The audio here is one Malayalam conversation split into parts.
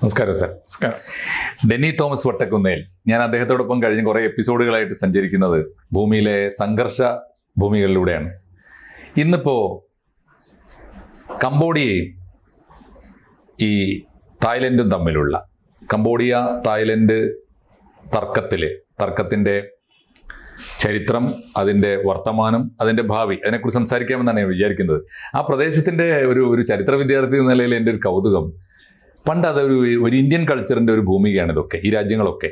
നമസ്കാരം സാർ. നമസ്കാരം. ഡെന്നി തോമസ് വട്ടക്കുന്നേൽ. ഞാൻ അദ്ദേഹത്തോടൊപ്പം കഴിഞ്ഞ കുറേ എപ്പിസോഡുകളായിട്ട് സഞ്ചരിക്കുന്നത് ഭൂമിയിലെ സംഘർഷ ഭൂമികളിലൂടെയാണ്. ഇന്നിപ്പോ കംബോഡിയയും ഈ തായ്ലൻഡും തമ്മിലുള്ള കംബോഡിയ തായ്ലൻഡ് തർക്കത്തിൽ തർക്കത്തിന്റെ ചരിത്രം അതിന്റെ വർത്തമാനം അതിന്റെ ഭാവി അതിനെക്കുറിച്ച് സംസാരിക്കാമെന്നാണ് ഞാൻ വിചാരിക്കുന്നത്. ആ പ്രദേശത്തിന്റെ ഒരു ഒരു ചരിത്ര വിദ്യാർത്ഥി എന്ന നിലയിൽ എന്റെ ഒരു കൗതുകം പണ്ട് അതൊരു ഒരു ഇന്ത്യൻ കൾച്ചറിന്റെ ഒരു ഭൂമികയാണ് ഇതൊക്കെ ഈ രാജ്യങ്ങളൊക്കെ.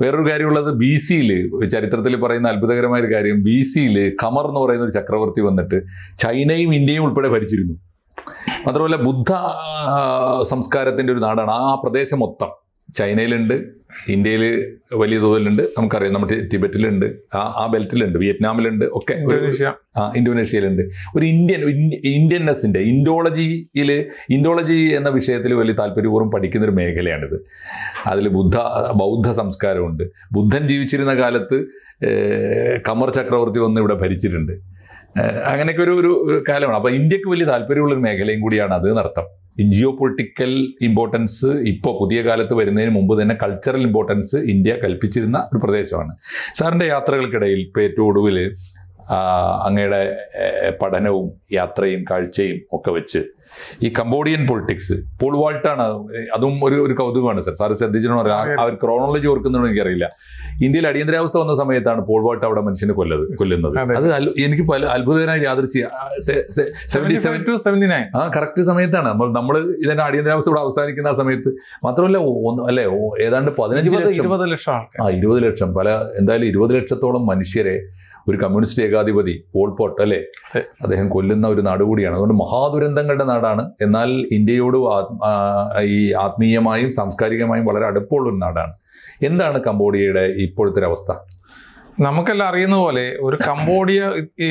വേറൊരു കാര്യമുള്ളത് ബി സിയിൽ ചരിത്രത്തിൽ പറയുന്ന അത്ഭുതകരമായ ഒരു കാര്യം ബി സിയിൽ ഖമർ എന്ന് പറയുന്ന ഒരു ചക്രവർത്തി വന്നിട്ട് ചൈനയും ഇന്ത്യയും ഉൾപ്പെടെ ഭരിച്ചിരുന്നു. മാത്രമല്ല ബുദ്ധ സംസ്കാരത്തിന്റെ ഒരു നാടാണ്. ആ പ്രദേശം മൊത്തം ചൈനയിലുണ്ട് ഇന്ത്യയിൽ വലിയ തോതിലുണ്ട്. നമുക്കറിയാം നമ്മുടെ ടിബറ്റിലുണ്ട്. ആ ആ ബെൽറ്റിലുണ്ട്. വിയറ്റ്നാമിലുണ്ട്. ഒക്കെ ഒരു- ഇന്തോനേഷ്യ. ആ ഇന്തോനേഷ്യയിലുണ്ട്. ഒരു ഇന്ത്യൻ ഇന്ത്യ- ഇന്ത്യൻനെസ്സിന്റെ ഇൻഡോളജിയിൽ ഇൻഡോളജി എന്ന വിഷയത്തിൽ വലിയ താല്പര്യപൂർവം പഠിക്കുന്ന ഒരു മേഖലയാണിത്. അതിൽ ബുദ്ധ ബൗദ്ധ സംസ്കാരമുണ്ട്. ബുദ്ധൻ ജീവിച്ചിരുന്ന കാലത്ത് കമർ ചക്രവർത്തി വന്ന് ഇവിടെ ഭരിച്ചിട്ടുണ്ട്. അങ്ങനെയൊക്കെ ഒരു ഒരു കാലമാണ്. അപ്പോൾ ഇന്ത്യയ്ക്ക് വലിയ താല്പര്യമുള്ളൊരു മേഖലയും കൂടിയാണ് അത് എന്നർത്ഥം. ജിയോ പൊളിറ്റിക്കൽ ഇമ്പോർട്ടൻസ് ഇപ്പോൾ പുതിയ കാലത്ത് വരുന്നതിന് മുമ്പ് തന്നെ കൾച്ചറൽ ഇമ്പോർട്ടൻസ് ഇന്ത്യ കൽപ്പിച്ചിരുന്ന ഒരു പ്രദേശമാണ്. സാറിന്റെ യാത്രകൾക്കിടയിൽ ആ, അങ്ങയുടെ പഠനവും യാത്രയും കാഴ്ചയും ഒക്കെ വെച്ച്. ഈ കംബോഡിയൻ പൊളിറ്റിക്സ് പോൾ വാൾട്ടാണ് അതും. ഒരു ഒരു കൗതുകമാണ് സർ. സാർ ശ്രദ്ധിച്ചിട്ടുണ്ടോ? അവർ ആ ഒരു ക്രോണോളജി ഓർക്കുന്നുണ്ടോ എനിക്കറിയില്ല. ഇന്ത്യയിൽ അടിയന്തരാവസ്ഥ വന്ന സമയത്താണ് പോൾ വാൾട്ട് അവിടെ മനുഷ്യനെ കൊല്ലത് കൊല്ലുന്നത്. അത്. എനിക്ക് പല അത്ഭുതകരമായി നയൻ ആ കറക്റ്റ് സമയത്താണ്. നമ്മൾ നമ്മൾ ഇതിന്റെ അടിയന്തരാവസ്ഥ ഇവിടെ അവസാനിക്കുന്ന ആ സമയത്ത് മാത്രമല്ല അല്ലെ ഏതാണ്ട് പതിനഞ്ച് ലക്ഷം. ആ ഇരുപത് ലക്ഷം. പല എന്തായാലും ഇരുപത് ലക്ഷത്തോളം മനുഷ്യരെ ഒരു കമ്മ്യൂണിസ്റ്റ് ഏകാധിപതി പോൾ പോട്ട് അല്ലേ. അദ്ദേഹം കൊല്ലുന്ന ഒരു നാട് കൂടിയാണ്. അതുകൊണ്ട് മഹാദുരന്തങ്ങളുടെ നാടാണ്. എന്നാൽ ഇന്ത്യയോട് ഈ ആത്മീയമായും സാംസ്കാരികമായും വളരെ അടുപ്പമുള്ള ഒരു നാടാണ്. എന്താണ് കംബോഡിയയുടെ ഇപ്പോഴത്തെ ഒരു അവസ്ഥ? നമുക്കെല്ലാം അറിയുന്ന പോലെ ഒരു കംബോഡിയ ഈ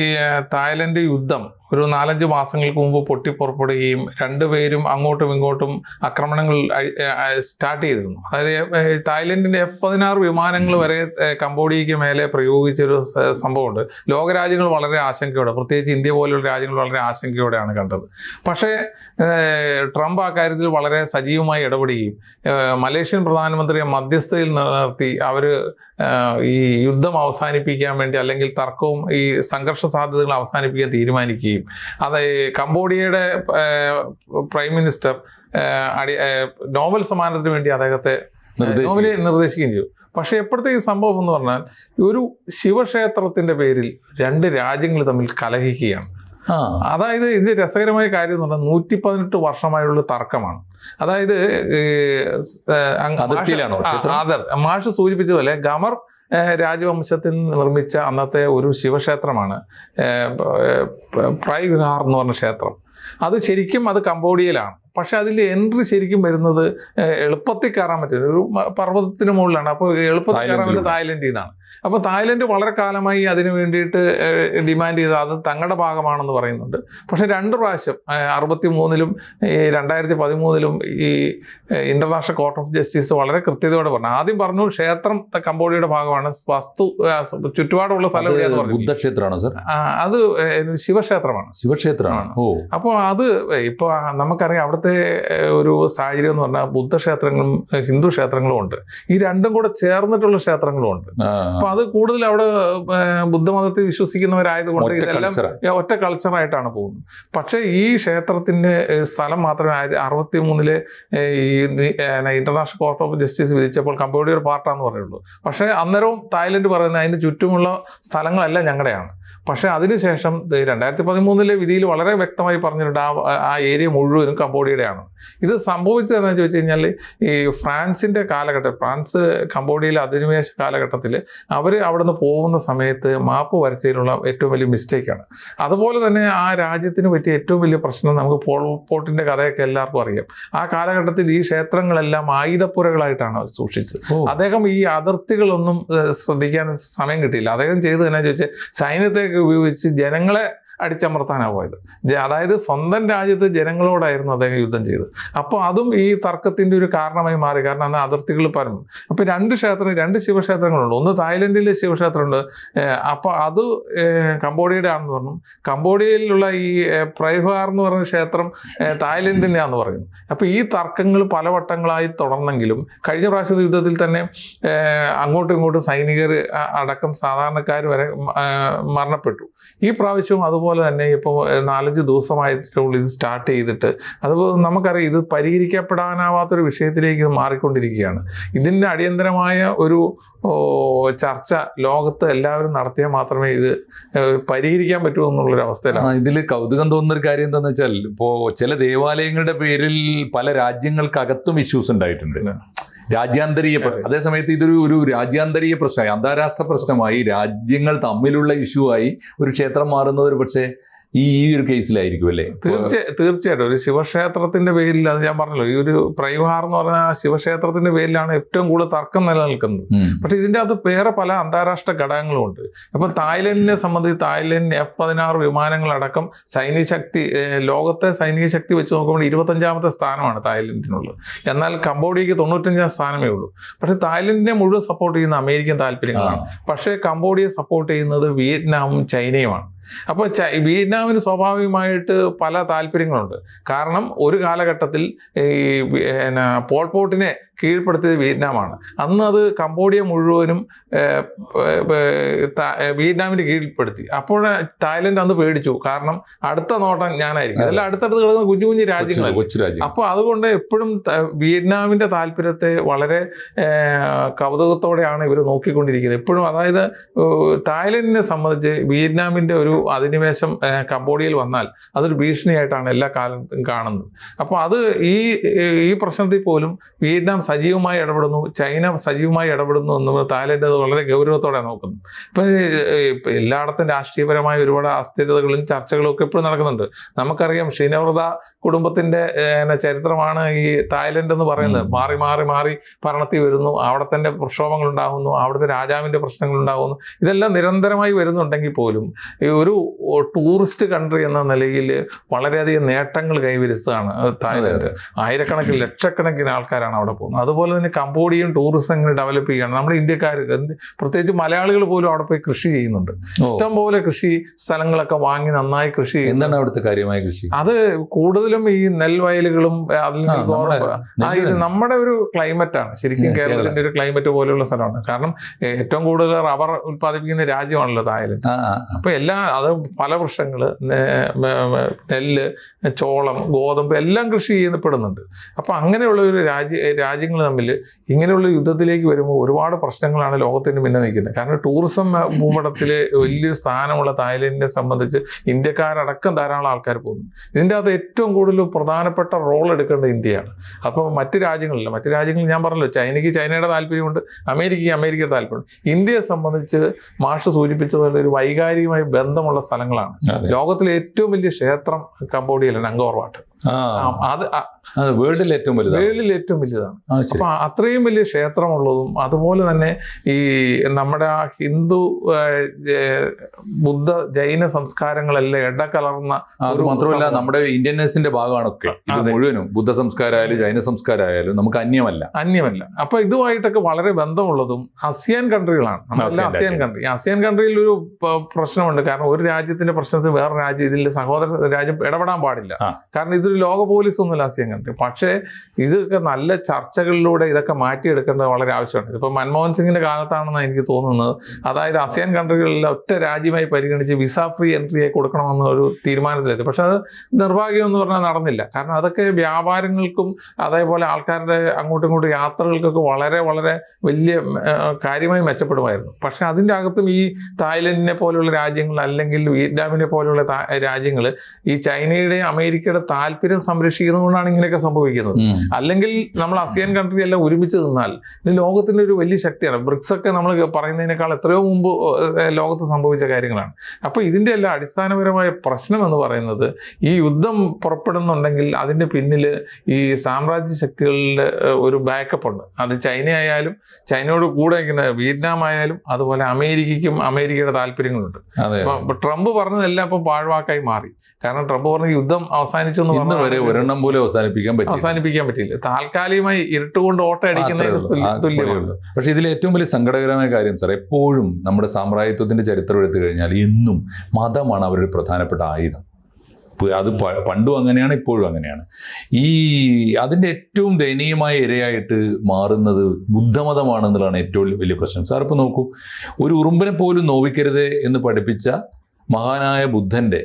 തായ്ലൻഡ് യുദ്ധം ഒരു നാലഞ്ച് മാസങ്ങൾക്ക് മുമ്പ് പൊട്ടിപ്പുറപ്പെടുകയും രണ്ടുപേരും അങ്ങോട്ടും ഇങ്ങോട്ടും ആക്രമണങ്ങൾ സ്റ്റാർട്ട് ചെയ്തിരുന്നു. അതായത് തായ്ലൻഡിന്റെ എഫ് പതിനാറ് വിമാനങ്ങൾ വരെ കംബോഡിയയ്ക്ക് മേലെ പ്രയോഗിച്ചൊരു സംഭവമുണ്ട്. ലോകരാജ്യങ്ങൾ വളരെ ആശങ്കയോടെ പ്രത്യേകിച്ച് ഇന്ത്യ പോലുള്ള രാജ്യങ്ങൾ വളരെ ആശങ്കയോടെയാണ് കണ്ടത്. പക്ഷേ ട്രംപ് ആ കാര്യത്തിൽ വളരെ സജീവമായി ഇടപെടുകയും മലേഷ്യൻ പ്രധാനമന്ത്രിയെ മധ്യസ്ഥയിൽ നിർത്തി അവർ ഈ യുദ്ധം അവസാനിപ്പിക്കാൻ വേണ്ടി അല്ലെങ്കിൽ തർക്കവും ഈ സംഘർഷ സാധ്യതകൾ അവസാനിപ്പിക്കാൻ തീരുമാനിക്കുകയും അത് കംബോഡിയയുടെ പ്രൈം മിനിസ്റ്റർ അടി നോവൽ സമ്മാനത്തിന് വേണ്ടി അദ്ദേഹത്തെ. നിർദ്ദേശിക്കുകയും ചെയ്തു പക്ഷേ എപ്പോഴത്തെ ഈ സംഭവം എന്ന് പറഞ്ഞാൽ ഒരു ശിവക്ഷേത്രത്തിന്റെ പേരിൽ രണ്ട് രാജ്യങ്ങൾ തമ്മിൽ കലഹിക്കുകയാണ്. അതായത് ഇതിന്റെ രസകരമായ കാര്യം എന്ന് പറഞ്ഞാൽ നൂറ്റി പതിനെട്ട് വർഷമായുള്ള തർക്കമാണ്. അതായത് അതിർത്തിയിലാണ് അതെ അങ്ങ് മാഷ്- സൂചിപ്പിച്ചതുപോലെ ഗമർ രാജവംശത്തിൽ നിർമ്മിച്ച അന്നത്തെ ഒരു ശിവക്ഷേത്രമാണ്. ഏഹ്, ഏഹ്, പ്രൈ വിഹാർ എന്ന് പറഞ്ഞ ക്ഷേത്രം. അത് ശരിക്കും അത് കംബോഡിയയിലാണ്. പക്ഷെ അതിന്റെ എൻട്രി ശരിക്കും വരുന്നത് എളുപ്പത്തിൽ കയറാൻ പറ്റുന്നത് ഒരു പർവതത്തിന് മുകളിലാണ്. അപ്പോൾ എളുപ്പത്തിൽ കയറാൻ പറ്റുന്നത് തായ്ലൻഡിൽ നിന്നാണ്. അപ്പോൾ തായ്ലൻഡ് വളരെ കാലമായി അതിന് വേണ്ടിയിട്ട് ഡിമാൻഡ് ചെയ്ത് അത് തങ്ങളുടെ ഭാഗമാണെന്ന് പറയുന്നുണ്ട്. പക്ഷേ രണ്ട് പ്രാവശ്യം അറുപത്തി മൂന്നിലും ഈ രണ്ടായിരത്തി പതിമൂന്നിലും ഈ ഇന്റർനാഷണൽ കോർട്ട് ഓഫ് ജസ്റ്റിസ് വളരെ കൃത്യതയോടെ പറഞ്ഞു. ആദ്യം പറഞ്ഞു ക്ഷേത്രം കംബോഡിയയുടെ ഭാഗമാണ്. വസ്തു ചുറ്റുപാടുള്ള സ്ഥലം ബുദ്ധക്ഷേത്രമാണോ സർ? അത് ശിവക്ഷേത്രമാണ്. ശിവക്ഷേത്രമാണ്. ഓ. അപ്പോൾ അത് ഇപ്പോൾ നമുക്കറിയാം അവിടുത്തെ ഒരു സാഹചര്യം എന്ന് പറഞ്ഞാൽ ബുദ്ധക്ഷേത്രങ്ങളും ഹിന്ദു ക്ഷേത്രങ്ങളും ഉണ്ട്. ഈ രണ്ടും കൂടെ ചേർന്നിട്ടുള്ള ക്ഷേത്രങ്ങളും ഉണ്ട്. അപ്പോൾ അപ്പൊ അത് കൂടുതൽ അവിടെ ബുദ്ധമതത്തിൽ വിശ്വസിക്കുന്നവരായതുകൊണ്ട് ഇതെല്ലാം ഒറ്റ കൾച്ചറായിട്ടാണ് പോകുന്നത്. പക്ഷേ ഈ ക്ഷേത്രത്തിന്റെ സ്ഥലം മാത്രമേ ആയിരത്തി അറുപത്തി മൂന്നിൽ ഈ ഇന്റർനാഷണൽ കോർട്ട് ഓഫ് ജസ്റ്റിസ് വിധിച്ചപ്പോൾ കമ്പോഡിയർ പാർട്ടാന്ന് പറയുള്ളൂ. പക്ഷേ അന്നേരവും തായ്ലൻഡ് പറയുന്നത് അതിന് ചുറ്റുമുള്ള സ്ഥലങ്ങളെല്ലാം ഞങ്ങളുടെയാണ്. പക്ഷേ അതിനുശേഷം രണ്ടായിരത്തി പതിമൂന്നിലെ വിധിയിൽ വളരെ വ്യക്തമായി പറഞ്ഞിട്ടുണ്ട് ആ ആ ഏരിയ മുഴുവനും കംബോഡിയയുടെയാണ്. ഇത് സംഭവിച്ചതെന്ന് വെച്ച് ചോദിച്ചു കഴിഞ്ഞാൽ ഈ ഫ്രാൻസിന്റെ കാലഘട്ടം ഫ്രാൻസ് കംബോഡിയയിലെ അധിനിവേശ കാലഘട്ടത്തിൽ അവർ അവിടുന്ന് പോകുന്ന സമയത്ത് മാപ്പ് വരച്ചതിലുള്ള ഏറ്റവും വലിയ മിസ്റ്റേക്കാണ്. അതുപോലെ തന്നെ ആ രാജ്യത്തിന് പറ്റിയ ഏറ്റവും വലിയ പ്രശ്നം നമുക്ക് പോൾ പോട്ടിന്റെ കഥയൊക്കെ എല്ലാവർക്കും അറിയാം. ആ കാലഘട്ടത്തിൽ ഈ ക്ഷേത്രങ്ങളെല്ലാം ആയുധപ്പുരകളായിട്ടാണ് സൂക്ഷിച്ചത്. അദ്ദേഹം ഈ അതിർത്തികളൊന്നും ശ്രദ്ധിക്കാൻ സമയം കിട്ടിയില്ല. അദ്ദേഹം ചെയ്തു തന്നെ ചോദിച്ചാൽ സൈന്യത്തെയൊക്കെ ഉപയോഗിച്ച് ജനങ്ങളെ ജ- അതായത് സ്വന്തം രാജ്യത്ത് ജനങ്ങളോടായിരുന്നു അദ്ദേഹം യുദ്ധം ചെയ്തത്. അപ്പോൾ അതും ഈ തർക്കത്തിന്റെ ഒരു കാരണമായി മാറി. കാരണം അന്ന് അതിർത്തികൾ പരന്നു. അപ്പോൾ രണ്ട് ക്ഷേത്രം രണ്ട് ശിവക്ഷേത്രങ്ങളുണ്ട്. ഒന്ന് തായ്ലൻഡിലെ ശിവക്ഷേത്രമുണ്ട്. അപ്പോൾ അത് കംബോഡിയയുടെ ആണെന്ന് പറഞ്ഞു. കംബോഡിയയിലുള്ള ഈ പ്രൈഹാർ എന്ന് പറഞ്ഞ ക്ഷേത്രം തായ്ലൻഡിന്റെ ആണെന്ന് പറയുന്നു. അപ്പോൾ ഈ തർക്കങ്ങൾ പല വട്ടങ്ങളായി തുടർന്നെങ്കിലും കഴിഞ്ഞ പ്രാവശ്യത്തെ യുദ്ധത്തിൽ തന്നെ അങ്ങോട്ടും ഇങ്ങോട്ടും സൈനികർ അടക്കം സാധാരണക്കാർ വരെ മരണപ്പെട്ടു. ഈ പ്രാവശ്യവും അതുപോലെ തന്നെ ഇപ്പോൾ നാലഞ്ച് ദിവസമായിട്ടുള്ള ഇത് സ്റ്റാർട്ട് ചെയ്തിട്ട്. അതുപോലെ നമുക്കറിയാം ഇത് പരിഹരിക്കപ്പെടാനാവാത്തൊരു വിഷയത്തിലേക്ക് ഇത് മാറിക്കൊണ്ടിരിക്കുകയാണ്. ഇതിന്റെ അടിയന്തരമായ ഒരു ചർച്ച ലോകത്ത് എല്ലാവരും നടത്തിയാൽ മാത്രമേ ഇത് പരിഹരിക്കാൻ പറ്റൂ എന്നുള്ളൊരു അവസ്ഥയിലാണ്. ഇതിൽ കൗതുകം തോന്നുന്ന ഒരു കാര്യം എന്താണെന്ന് വെച്ചാൽ ഇപ്പോൾ ചില ദേവാലയങ്ങളുടെ പേരിൽ പല രാജ്യങ്ങൾക്കകത്തും ഇഷ്യൂസ് ഉണ്ടായിട്ടുണ്ട്. രാജ്യാന്തരീയ. അതേസമയത്ത് ഇതൊരു ഒരു രാജ്യാന്തരീയ പ്രശ്നമായി അന്താരാഷ്ട്ര പ്രശ്നമായി രാജ്യങ്ങൾ തമ്മിലുള്ള ഇഷ്യൂ ആയി ഒരു ക്ഷേത്രം മാറുന്നത് ഒരു പക്ഷേ ഈ ഈ ഒരു കേസിലായിരിക്കും അല്ലേ? തീർച്ച തീർച്ചയായിട്ടും. ഒരു ശിവക്ഷേത്രത്തിന്റെ പേരിൽ അത് ഞാൻ പറഞ്ഞല്ലോ. ഈ ഒരു പ്രൈവാർ എന്ന് പറഞ്ഞ ആ ശിവക്ഷേത്രത്തിന്റെ പേരിലാണ് ഏറ്റവും കൂടുതൽ തർക്കം നിലനിൽക്കുന്നത്. പക്ഷെ ഇതിന്റെ അത് വേറെ പല അന്താരാഷ്ട്ര ഘടകങ്ങളും ഉണ്ട് അപ്പം തായ്ലൻഡിനെ സംബന്ധിച്ച് തായ്ലൻഡ് എഫ് പതിനാറ് വിമാനങ്ങളടക്കം സൈനിക ശക്തി ലോകത്തെ സൈനിക ശക്തി വെച്ച് നോക്കുമ്പോൾ ഇരുപത്തഞ്ചാമത്തെ സ്ഥാനമാണ് തായ്ലൻഡിനുള്ളത്. എന്നാൽ കംബോഡിയക്ക് തൊണ്ണൂറ്റഞ്ചാം സ്ഥാനമേ ഉള്ളൂ. പക്ഷെ തായ്ലൻഡിനെ മുഴുവൻ സപ്പോർട്ട് ചെയ്യുന്ന അമേരിക്കൻ താല്പര്യങ്ങളാണ്. പക്ഷേ കംബോഡിയ സപ്പോർട്ട് ചെയ്യുന്നത് വിയറ്റ്നാമും ചൈനയുമാണ്. അപ്പോൾ വിയറ്റ്നാമിന് സ്വാഭാവികമായിട്ട് പല താല്പര്യങ്ങളുണ്ട്. കാരണം ഒരു കാലഘട്ടത്തിൽ ഈ പിന്നെ പോൾപോട്ടിനെ കീഴ്പ്പെടുത്തിയത് വിയറ്റ്നാമാണ്. അന്ന് അത് കംബോഡിയ മുഴുവനും വിയറ്റ്നാമിന്റെ കീഴ്പ്പെടുത്തി. അപ്പോൾ തായ്ലൻഡ് അന്ന് പേടിച്ചു. കാരണം അടുത്ത നോട്ടം ഞാനായിരിക്കും. അതെ. അതെല്ലാം അടുത്തടുത്ത് കിടക്കുന്ന കുഞ്ഞു കുഞ്ഞു രാജ്യങ്ങളാണ് രാജ്യങ്ങളല്ല? കൊച്ചു രാജ്യം അപ്പോൾ അതുകൊണ്ട് എപ്പോഴും വിയറ്റ്നാമിന്റെ താല്പര്യത്തെ വളരെ കൗതുകത്തോടെയാണ് ഇവർ നോക്കിക്കൊണ്ടിരിക്കുന്നത്. എപ്പോഴും അതായത് തായ്ലൻഡിനെ സംബന്ധിച്ച് വിയറ്റ്നാമിന്റെ ഒരു അധിനിവേശം കംബോഡിയയിൽ വന്നാൽ അതൊരു ഭീഷണിയായിട്ടാണ് എല്ലാ കാലത്തും കാണുന്നത്. അപ്പോൾ അത് ഈ ഈ പ്രശ്നത്തിൽ പോലും വിയറ്റ്നാം സജീവമായി ഇടപെടുന്നു ചൈന സജീവമായി ഇടപെടുന്നു എന്ന് തായ്ലൻഡ് അത് വളരെ ഗൗരവത്തോടെ നോക്കുന്നു. ഇപ്പം എല്ലായിടത്തും രാഷ്ട്രീയപരമായ ഒരുപാട് അസ്ഥിരതകളും ചർച്ചകളും ഒക്കെ ഇപ്പോഴും നടക്കുന്നുണ്ട്. നമുക്കറിയാം ശ്രീനവ്രത കുടുംബത്തിന്റെ ചരിത്രമാണ് ഈ തായ്ലൻഡ് എന്ന് പറയുന്നത്. മാറി മാറി മാറി ഭരണത്തിൽ വരുന്നു. അവിടെ തന്നെ പ്രക്ഷോഭങ്ങൾ ഉണ്ടാകുന്നു. അവിടുത്തെ രാജാവിന്റെ പ്രശ്നങ്ങൾ ഉണ്ടാകുന്നു. ഇതെല്ലാം നിരന്തരമായി വരുന്നുണ്ടെങ്കിൽ പോലും ഈ ഒരു ടൂറിസ്റ്റ് കൺട്രി എന്ന നിലയിൽ വളരെയധികം നേട്ടങ്ങൾ കൈവരിച്ചതാണ് തായ്ലൻഡ്. ആയിരക്കണക്കിന് ലക്ഷക്കണക്കിന് ആൾക്കാരാണ് അവിടെ പോകുന്നത്. അതുപോലെ തന്നെ കംബോഡിയൻ ടൂറിസം ഇങ്ങനെ ഡെവലപ്പ് ചെയ്യുകയാണ്. നമ്മുടെ ഇന്ത്യക്കാർ പ്രത്യേകിച്ച് മലയാളികൾ പോലും അവിടെ പോയി കൃഷി ചെയ്യുന്നുണ്ട്. ഇഷ്ടം പോലെ കൃഷി സ്ഥലങ്ങളൊക്കെ വാങ്ങി നന്നായി കൃഷി എന്താണ് അവിടുത്തെ കാര്യമായ കൃഷി? അത് കൂടുതലും ഈ നെൽവയലുകളും നമ്മുടെ ഇത് നമ്മുടെ ഒരു ക്ലൈമറ്റ് ആണ്. ശരിക്കും കേരളത്തിന്റെ ഒരു ക്ലൈമറ്റ് പോലെയുള്ള സ്ഥലമാണ്. കാരണം ഏറ്റവും കൂടുതൽ റബ്ബർ ഉത്പാദിപ്പിക്കുന്ന രാജ്യമാണല്ലോ തായ്ലൻഡ്. അപ്പൊ എല്ലാ അത് പല വൃക്ഷങ്ങൾ നെല്ല് ചോളം ഗോതമ്പ് എല്ലാം കൃഷി ചെയ്യപ്പെടുന്നുണ്ട്. അപ്പൊ അങ്ങനെയുള്ള ഒരു രാജ്യ രാജ്യ രാജ്യങ്ങൾ തമ്മിൽ ഇങ്ങനെയുള്ള യുദ്ധത്തിലേക്ക് വരുമ്പോൾ ഒരുപാട് പ്രശ്നങ്ങളാണ് ലോകത്തിന് മുന്നേ നിൽക്കുന്നത്. കാരണം ടൂറിസം ഭൂപടത്തിൽ വലിയൊരു സ്ഥാനമുള്ള തായ്ലൻഡിനെ സംബന്ധിച്ച് ഇന്ത്യക്കാരടക്കം ധാരാളം ആൾക്കാർ പോകുന്നു ഇതിന്റെ അകത്ത് ഏറ്റവും കൂടുതൽ പ്രധാനപ്പെട്ട റോൾ എടുക്കേണ്ടത് ഇന്ത്യയാണ്. അപ്പോൾ മറ്റ് രാജ്യങ്ങളില്ല. മറ്റ് രാജ്യങ്ങളിൽ ഞാൻ പറഞ്ഞല്ലോ ചൈനയ്ക്ക് ചൈനയുടെ താല്പര്യമുണ്ട് അമേരിക്കയ്ക്ക് അമേരിക്കയുടെ താല്പര്യമുണ്ട്. ഇന്ത്യയെ സംബന്ധിച്ച് മാഷ് സൂചിപ്പിച്ചതുപോലെ ഒരു വൈകാരികമായി ബന്ധമുള്ള സ്ഥലങ്ങളാണ്. ലോകത്തിലെ ഏറ്റവും വലിയ ക്ഷേത്രം കംബോഡിയയിലാണ് അങ്കോർ വാട്ട്. ആ അത് വേൾഡിൽ ഏറ്റവും വലുതാണ്. വേൾഡിൽ ഏറ്റവും വലുതാണ്. അപ്പൊ അത്രയും വലിയ ക്ഷേത്രമുള്ളതും അതുപോലെ തന്നെ ഈ നമ്മുടെ ആ ഹിന്ദു ബുദ്ധ ജൈന സംസ്കാരങ്ങളെല്ലാം ഇടകലർന്ന അത് മാത്രമല്ല. നമ്മുടെ ഇന്ത്യൻസിന്റെ ഭാഗമാണൊക്കെ. ഇത് മുഴുവനും ബുദ്ധ സംസ്കാരമായാലും ജൈന സംസ്കാരമായാലും നമുക്ക് അന്യമല്ല. അന്യമല്ല. അപ്പൊ ഇതുമായിട്ടൊക്കെ വളരെ ബന്ധമുള്ളതും അസിയാൻ കൺട്രികളാണ്. നമ്മളെല്ലാം അസിയാൻ കൺട്രി. അസിയാൻ കൺട്രിയിൽ ഒരു പ്രശ്നമുണ്ട്. കാരണം ഒരു രാജ്യത്തിന്റെ പ്രശ്നത്തിൽ വേറെ രാജ്യം ഇതിൽ സഹോദര രാജ്യം ഇടപെടാൻ പാടില്ല. കാരണം കാരണം ഇതൊരു ലോക പോലീസ് ഒന്നും അസിയാൻ കൺട്രി പക്ഷേ ഇതൊക്കെ നല്ല ചർച്ചകളിലൂടെ ഇതൊക്കെ മാറ്റിയെടുക്കേണ്ടത് വളരെ ആവശ്യമാണ്. ഇതിപ്പോൾ മൻമോഹൻ സിംഗിന്റെ കാലത്താണെന്ന് എനിക്ക് തോന്നുന്നത്. അതായത് അസിയാൻ കൺട്രികളിലെ ഒറ്റ രാജ്യമായി പരിഗണിച്ച് വിസ ഫ്രീ എൻട്രി ആയി കൊടുക്കണമെന്ന ഒരു തീരുമാനത്തിലെത്തി പക്ഷെ അത് നിർഭാഗ്യം എന്ന് പറഞ്ഞാൽ നടന്നില്ല. കാരണം അതൊക്കെ വ്യാപാരങ്ങൾക്കും അതേപോലെ ആൾക്കാരുടെ അങ്ങോട്ടും ഇങ്ങോട്ടും യാത്രകൾക്കൊക്കെ വളരെ വളരെ വലിയ കാര്യമായി മെച്ചപ്പെടുമായിരുന്നു. പക്ഷെ അതിന്റെ അകത്തും ഈ തായ്ലൻഡിനെ പോലെയുള്ള രാജ്യങ്ങൾ അല്ലെങ്കിൽ വിയറ്റ്നാമിനെ പോലെയുള്ള രാജ്യങ്ങൾ ഈ ചൈനയുടെയും അമേരിക്കയുടെ താല്പര്യം താല്പര്യം സംരക്ഷിക്കുന്നത് കൊണ്ടാണ് ഇങ്ങനെയൊക്കെ സംഭവിക്കുന്നത്. അല്ലെങ്കിൽ നമ്മൾ അസിയാൻ കൺട്രി എല്ലാം ഒരുമിച്ച് നിന്നാൽ ഇത് ലോകത്തിന്റെ ഒരു വലിയ ശക്തിയാണ്. ബ്രിക്സ് ഒക്കെ നമ്മൾ പറയുന്നതിനേക്കാൾ എത്രയോ മുമ്പ് ലോകത്ത് സംഭവിച്ച കാര്യങ്ങളാണ്. അപ്പോൾ ഇതിന്റെ എല്ലാം അടിസ്ഥാനപരമായ പ്രശ്നം എന്ന് പറയുന്നത് ഈ യുദ്ധം പുറപ്പെടുന്നുണ്ടെങ്കിൽ അതിന്റെ പിന്നിൽ ഈ സാമ്രാജ്യ ശക്തികളുടെ ഒരു ബാക്കപ്പ് ഉണ്ട്. അത് ചൈന ആയാലും ചൈനയോട് കൂടെ നിൽക്കുന്ന വിയറ്റ്നാം ആയാലും അതുപോലെ അമേരിക്കയ്ക്കും അമേരിക്കയുടെ താല്പര്യങ്ങളുണ്ട്. ട്രംപ് പറഞ്ഞതെല്ലാം ഇപ്പം പാഴ്വാക്കായി മാറി. കാരണം ട്രംപ് പറഞ്ഞ യുദ്ധം അവസാനിച്ചു എന്ന് ഇന്ന് വരെ ഒരെണ്ണം പോലും അവസാനിപ്പിക്കാൻ പറ്റും അവസാനിപ്പിക്കാൻ പറ്റില്ല താൽക്കാലികമായി ഇരുട്ടുകൊണ്ട് ഓട്ടം അടിക്കുന്ന പക്ഷെ ഇതിൽ ഏറ്റവും വലിയ സങ്കടകരമായ കാര്യം സാർ എപ്പോഴും നമ്മുടെ സാമ്രാജ്യത്വത്തിന്റെ ചരിത്രം എടുത്തു കഴിഞ്ഞാൽ എന്നും മതമാണ് അവരുടെ പ്രധാനപ്പെട്ട ആയുധം. അത് പണ്ടും അങ്ങനെയാണ് ഇപ്പോഴും അങ്ങനെയാണ്. ഈ അതിന്റെ ഏറ്റവും ദയനീയമായ ഇരയായിട്ട് മാറുന്നത് ബുദ്ധമതമാണെന്നുള്ളതാണ് ഏറ്റവും വലിയ പ്രശ്നം. സാർ ഇപ്പൊ നോക്കൂ ഒരു ഉറുമ്പിനെ പോലും നോവിക്കരുത് എന്ന് പഠിപ്പിച്ച മഹാനായ ബുദ്ധന്റെ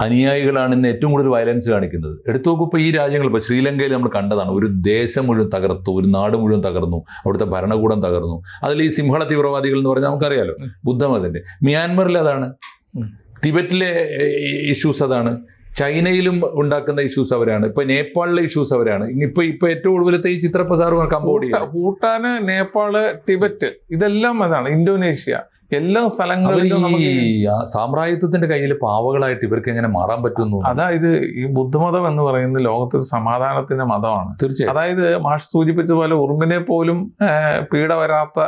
അനുയായികളാണ് ഇന്ന് ഏറ്റവും കൂടുതൽ വയലൻസ് കാണിക്കുന്നത്. എടുത്തു നോക്കൂ ഇപ്പോൾ ഈ രാജ്യങ്ങൾ ഇപ്പോൾ ശ്രീലങ്കയിൽ നമ്മൾ കണ്ടതാണ്. ഒരു ദേശം മുഴുവൻ തകർത്തു ഒരു നാട് മുഴുവൻ തകർന്നു അവിടുത്തെ ഭരണകൂടം തകർന്നു. അതിൽ ഈ സിംഹള തീവ്രവാദികൾ എന്ന് പറഞ്ഞാൽ നമുക്കറിയാലോ ബുദ്ധമതിന്റെ മ്യാൻമറിൽ അതാണ്. ടിബറ്റിലെ തിബറ്റിലെ ഇഷ്യൂസ് അതാണ്. ചൈനയിലും ഉണ്ടാക്കുന്ന ഇഷ്യൂസ് അവരാണ്. ഇപ്പൊ നേപ്പാളിലെ ഇഷ്യൂസ് അവരാണ്. ഇപ്പൊ ഇപ്പൊ ഏറ്റവും ഒടുവിലത്തെ ഈ ചിത്രപ്രസാർ കമ്പോഡിയ ഭൂട്ട- ഭൂട്ടാന് നേപ്പാൾ ടിബറ്റ് ഇതെല്ലാം അതാണ്. ഇന്തോനേഷ്യ. എല്ലാ സ്ഥലങ്ങളിലും ഈ സാമ്രാജ്യത്വത്തിന്റെ കയ്യിൽ പാവകളായിട്ട് ഇവർക്ക് എങ്ങനെ മാറാൻ പറ്റുന്നു അതായത് ഈ ബുദ്ധമതം എന്ന് പറയുന്നത് ലോകത്തിൽ സമാധാനത്തിന്റെ മതമാണ്. തീർച്ചയായും. അതായത് മാഷ് സൂചിപ്പിച്ച പോലെ ഉറുമ്പിനെ പോലും പീഡ വരാത്ത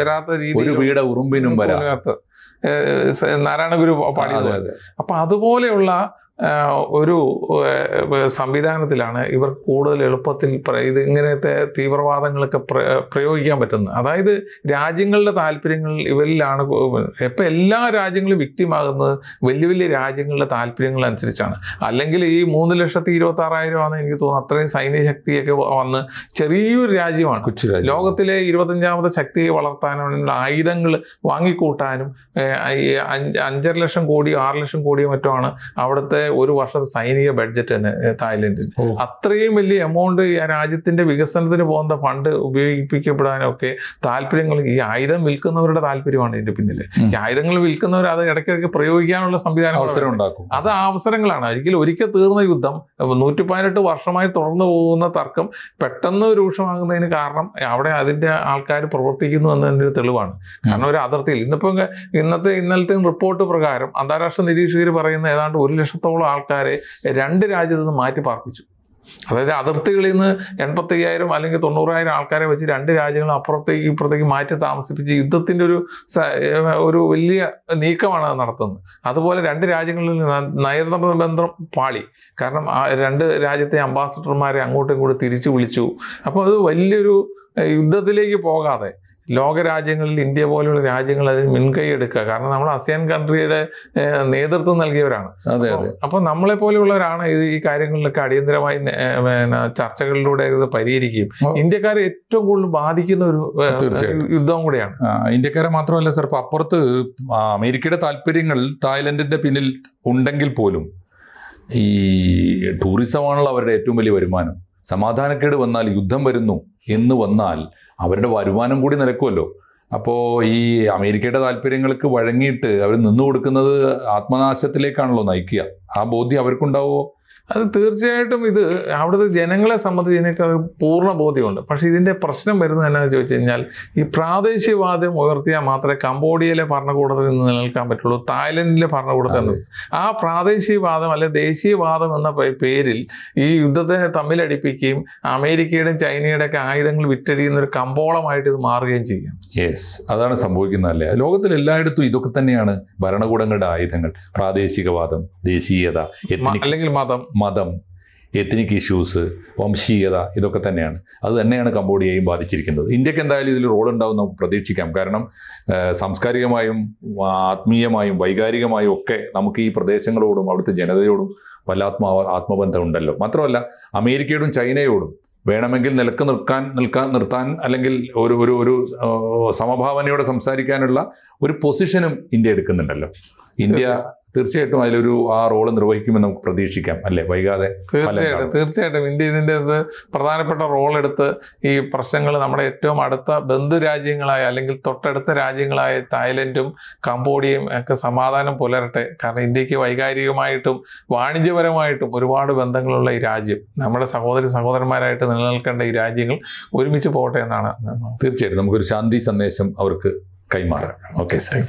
വരാത്ത രീതിയിൽ വീട ഉറുമ്പിനും വരാത്ത, നാരായണ ഗുരു പാടിയത് അപ്പൊ അതുപോലെയുള്ള ഒരു സംവിധാനത്തിലാണ് ഇവർ കൂടുതൽ എളുപ്പത്തിൽ ഇത് ഇങ്ങനത്തെ തീവ്രവാദങ്ങളൊക്കെ പ്ര- പ്രയോഗിക്കാൻ പറ്റുന്നത്. അതായത് രാജ്യങ്ങളുടെ താല്പര്യങ്ങൾ ഇവരിലാണ് ഇപ്പം എല്ലാ രാജ്യങ്ങളും വിക്റ്റിമാകുന്നത് വലിയ വലിയ രാജ്യങ്ങളുടെ താല്പര്യങ്ങൾ അനുസരിച്ചാണ്. അല്ലെങ്കിൽ ഈ മൂന്ന് ലക്ഷത്തി ഇരുപത്തി ആറായിരം ആണ് എനിക്ക് തോന്നുന്നു അത്രയും സൈന്യ ശക്തിയൊക്കെ വന്ന് ചെറിയൊരു രാജ്യമാണ്. കൊച്ചു ലോകത്തിലെ ഇരുപത്തഞ്ചാമത്തെ ശക്തിയെ വളർത്താനുള്ള ആയുധങ്ങൾ വാങ്ങിക്കൂട്ടാനും അഞ്ചര ലക്ഷം കോടിയോ ആറ് ലക്ഷം കോടിയോ മറ്റോ ആണ് അവിടുത്തെ ഒരു വർഷത്തെ സൈനിക ബഡ്ജറ്റ് തന്നെ തായ്ലൻഡിൽ അത്രയും വലിയ എമൗണ്ട് രാജ്യത്തിന്റെ വികസനത്തിന് പോകുന്ന ഫണ്ട് ഉപയോഗിപ്പിക്കപ്പെടാനൊക്കെ താല്പര്യങ്ങൾ ഈ ആയുധം വിൽക്കുന്നവരുടെ താല്പര്യമാണ് ഇതിന്റെ പിന്നിൽ. ഈ ആയുധങ്ങൾ വിൽക്കുന്നവർ അത് ഇടയ്ക്കിടയ്ക്ക് പ്രയോഗിക്കാനുള്ള സംവിധാനം അവസരം ഉണ്ടാക്കും. അത് അവസരങ്ങളാണ്. ഒരിക്കലും ഒരിക്കൽ തീർന്ന യുദ്ധം നൂറ്റി പതിനെട്ട് വർഷമായി തുടർന്നു പോകുന്ന തർക്കം പെട്ടെന്ന് രൂക്ഷമാകുന്നതിന് കാരണം അവിടെ അതിന്റെ ആൾക്കാർ പ്രവർത്തിക്കുന്നു എന്നതിന്റെ ഒരു തെളിവാണ് കാരണം ഒരു അതിർത്തിയിൽ ഇന്നിപ്പോ ഇന്നത്തെ ഇന്നലത്തെ റിപ്പോർട്ട് പ്രകാരം അന്താരാഷ്ട്ര നിരീക്ഷകർ പറയുന്ന ഏതാണ്ട് ഒരു ലക്ഷത്തോളം ആൾക്കാരെ രണ്ട് രാജ്യത്ത് നിന്ന് മാറ്റി പാർപ്പിച്ചു. അതായത് അതിർത്തികളിൽ നിന്ന് എൺപത്തി അയ്യായിരം അല്ലെങ്കിൽ തൊണ്ണൂറായിരം ആൾക്കാരെ വെച്ച് രണ്ട് രാജ്യങ്ങൾ അപ്പുറത്തേക്ക് ഇപ്പുറത്തേക്ക് മാറ്റി താമസിപ്പിച്ച് യുദ്ധത്തിന്റെ ഒരു ഒരു വലിയ നീക്കമാണ് നടത്തുന്നത്. അതുപോലെ രണ്ട് രാജ്യങ്ങളിൽ നയതന്ത്ര ബന്ധം പാളി. കാരണം ആ രണ്ട് രാജ്യത്തെ അംബാസഡർമാരെ അങ്ങോട്ടും ഇങ്ങോട്ടും തിരിച്ചു വിളിച്ചു. അപ്പോൾ അത് വലിയൊരു യുദ്ധത്തിലേക്ക് പോകാതെ ലോകരാജ്യങ്ങളിൽ ഇന്ത്യ പോലെയുള്ള രാജ്യങ്ങൾ അതിന് മുൻകൈ എടുക്കുക. കാരണം നമ്മൾ അസിയാൻ കൺട്രിയുടെ നേതൃത്വം നൽകിയവരാണ്. അതെ അതെ. അപ്പോൾ നമ്മളെ പോലെയുള്ളവരാണ് ഇത് ഈ കാര്യങ്ങളിലൊക്കെ അടിയന്തരമായി ചർച്ചകളിലൂടെ ഇത് പരിഹരിക്കുകയും. ഇന്ത്യക്കാർ ഇന്ത്യക്കാരെ ഏറ്റവും കൂടുതൽ ബാധിക്കുന്ന ഒരു യുദ്ധവും യുദ്ധം കൂടിയാണ്. ഇന്ത്യക്കാരെ മാത്രമല്ല സർ ഇപ്പൊ അപ്പുറത്ത് അമേരിക്കയുടെ താല്പര്യങ്ങൾ തായ്ലൻഡിന്റെ പിന്നിൽ ഉണ്ടെങ്കിൽ പോലും ഈ ടൂറിസമാണല്ലോ അവരുടെ ഏറ്റവും വലിയ വരുമാനം. സമാധാനക്കേട് വന്നാൽ യുദ്ധം വരുന്നു. എന്ന് വന്നാൽ അവരുടെ വരുമാനം കൂടി നിലക്കുമല്ലോ. അപ്പോൾ ഈ അമേരിക്കയുടെ താല്പര്യങ്ങൾക്ക് വഴങ്ങിയിട്ട് അവർ നിന്നു കൊടുക്കുന്നത് ആത്മനാശത്തിലേക്കാണല്ലോ നയിക്കുക. ആ ബോധ്യം അവർക്കുണ്ടാവുമോ? അത് തീർച്ചയായിട്ടും ഇത് അവിടുത്തെ ജനങ്ങളെ സംബന്ധിച്ച് ഇതിനൊക്കെ പൂർണ ബോധ്യമുണ്ട്. പക്ഷേ ഇതിന്റെ പ്രശ്നം വരുന്നത് എന്നാന്ന് ചോദിച്ചു കഴിഞ്ഞാൽ ഈ പ്രാദേശികവാദം ഉയർത്തിയാൽ മാത്രമേ കംബോഡിയയിലെ ഭരണകൂടത്തിൽ നിന്ന് നിലനിൽക്കാൻ പറ്റുള്ളൂ തായ്ലൻഡിലെ ഭരണകൂടത്തിൽ നിന്ന്. ആ പ്രാദേശികവാദം അല്ലെ ദേശീയവാദം എന്ന പേരിൽ ഈ യുദ്ധത്തെ തമ്മിലടിപ്പിക്കുകയും അമേരിക്കയുടെയും ചൈനയുടെ ഒക്കെ ആയുധങ്ങൾ വിറ്റഴിയുന്ന ഒരു കമ്പോളമായിട്ട് ഇത് മാറുകയും ചെയ്യും. യെസ് അതാണ് സംഭവിക്കുന്നതല്ലേ ലോകത്തിൽ എല്ലായിടത്തും ഇതൊക്കെ തന്നെയാണ് ഭരണകൂടങ്ങളുടെ ആയുധങ്ങൾ. പ്രാദേശികവാദം ദേശീയത അല്ലെങ്കിൽ മതം മതം എത്നിക് ഇഷ്യൂസ് വംശീയത ഇതൊക്കെ തന്നെയാണ്. അത് തന്നെയാണ് കംബോഡിയയും ബാധിച്ചിരിക്കുന്നത്. ഇന്ത്യയ്ക്ക് എന്തായാലും ഇതിൽ റോൾ ഉണ്ടാവും നമുക്ക് പ്രതീക്ഷിക്കാം. കാരണം സാംസ്കാരികമായും ആത്മീയമായും വൈകാരികമായും ഒക്കെ നമുക്ക് ഈ പ്രദേശങ്ങളോടും അവിടുത്തെ ജനതയോടും വല്ലാത്മ ആത്മബന്ധം ഉണ്ടല്ലോ മാത്രമല്ല അമേരിക്കയോടും ചൈനയോടും വേണമെങ്കിൽ നിലയ്ക്ക് നിൽക്കാൻ നിൽക്കാൻ നിർത്താൻ അല്ലെങ്കിൽ ഒരു ഒരു ഒരു സമഭാവനയോടെ സംസാരിക്കാനുള്ള ഒരു പൊസിഷനും ഇന്ത്യ എടുക്കുന്നുണ്ടല്ലോ. ഇന്ത്യ തീർച്ചയായിട്ടും അതിലൊരു ആ റോൾ നിർവഹിക്കുമെന്ന് നമുക്ക് പ്രതീക്ഷിക്കാം അല്ലേ? വൈകാതെ തീർച്ചയായിട്ടും തീർച്ചയായിട്ടും. ഇന്ത്യ ഇതിന്റെ അത് പ്രധാനപ്പെട്ട റോൾ എടുത്ത് ഈ പ്രശ്നങ്ങൾ നമ്മുടെ ഏറ്റവും അടുത്ത ബന്ധു രാജ്യങ്ങളായ അല്ലെങ്കിൽ തൊട്ടടുത്ത രാജ്യങ്ങളായ തായ്ലൻഡും കംബോഡിയയും ഒക്കെ സമാധാനം പുലരട്ടെ. കാരണം ഇന്ത്യയ്ക്ക് വൈകാരികമായിട്ടും വാണിജ്യപരമായിട്ടും ഒരുപാട് ബന്ധങ്ങളുള്ള ഈ രാജ്യം. നമ്മുടെ സഹോദരി സഹോദരന്മാരായിട്ട് നിലനിൽക്കേണ്ട ഈ രാജ്യങ്ങൾ ഒരുമിച്ച് പോകട്ടെ എന്നാണ്. തീർച്ചയായിട്ടും. നമുക്കൊരു ശാന്തി സന്ദേശം അവർക്ക് കൈമാറാം. ഓക്കെ സാർ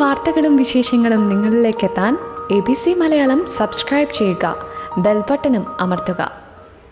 വാർത്തകളും വിശേഷങ്ങളും നിങ്ങളിലേക്ക് എത്താൻ A B C Malayalam subscribe ചെയ്യുക. ബെൽബട്ടനും അമർത്തുക.